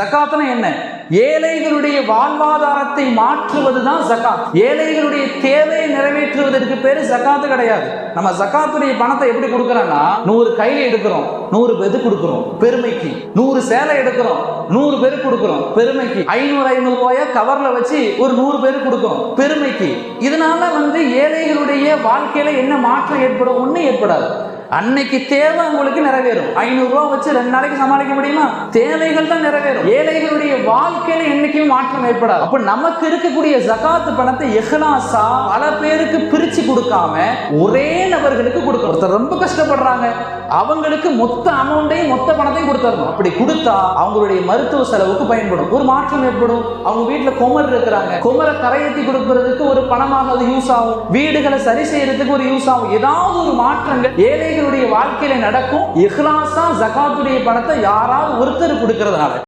ஜக்காத்னா என்ன? ஏழைகளுடைய வாழ்வாதாரத்தை மாற்றுவதுதான் ஜக்காத். ஏழைகளுடைய தேவையை நிறைவேற்றுவதற்கு பேரு ஜக்காத்து கிடையாது. நம்ம ஜக்காத்துடைய பணத்தை எப்படி கொடுக்கறோம்னா நூறு கையில எடுக்கிறோம் நூறு பேருக்கு கொடுக்கிறோம் பெருமைக்கு. நூறு சேலை எடுக்கிறோம் நூறு பேர் கொடுக்கிறோம் பெருமைக்கு. ஐநூறு ஐநூறு ரூபாய கவர்ல வச்சு ஒரு நூறு பேர் கொடுக்கிறோம் பெருமைக்கு. இதனால வந்து ஏழைகளுடைய வாழ்க்கையில என்ன மாற்றம் ஏற்படும்? ஒன்றும் ஏற்படாது. அன்னைக்கு தேவை உங்களுக்கு நிறைவேறும். ஐநூறுரூவா வச்சு ரெண்டு நாளைக்கு சமாளிக்க முடியுமா? தேவைகள் தான் நிறைவேறும். ஏழைகளுடைய வாழ்க்கையில என்னைக்கும் மாற்றம் ஏற்படாது. அப்ப நமக்கு இருக்கக்கூடிய ஜகாத்து பணத்தை எஹ்லாசா பல பேருக்கு பிரிச்சு கொடுக்காம ஒரே நபர்களுக்கு கொடுக்கணும். ஒருத்தர் ரொம்ப கஷ்டப்படுறாங்க. அவங்களுக்கு மொத்த அமௌண்ட்டையும் மொத்த பணத்தையும் கொடுத்துடணும் அப்படி கொடுத்தா அவங்களுடைய மருத்துவ செலவுக்கு பயன்படும். ஒரு மாற்றம் ஏற்படும். அவங்க வீட்டுல குமர் இருக்கிறாங்க. குமரை கரையத்தி கொடுக்கறதுக்கு ஒரு பணமாக அது யூஸ் ஆகும். வீடுகளை சரி செய்யறதுக்கு ஒரு யூஸ் ஆகும். ஏதாவது ஒரு மாற்றங்கள் ஏழைகள் ஏழைகளுடைய வாழ்க்கையில நடக்கும் இஹ்லாஸா ஜகாத்துடைய பணத்தை யாராவது ஒருத்தர் கொடுக்கறதுனால.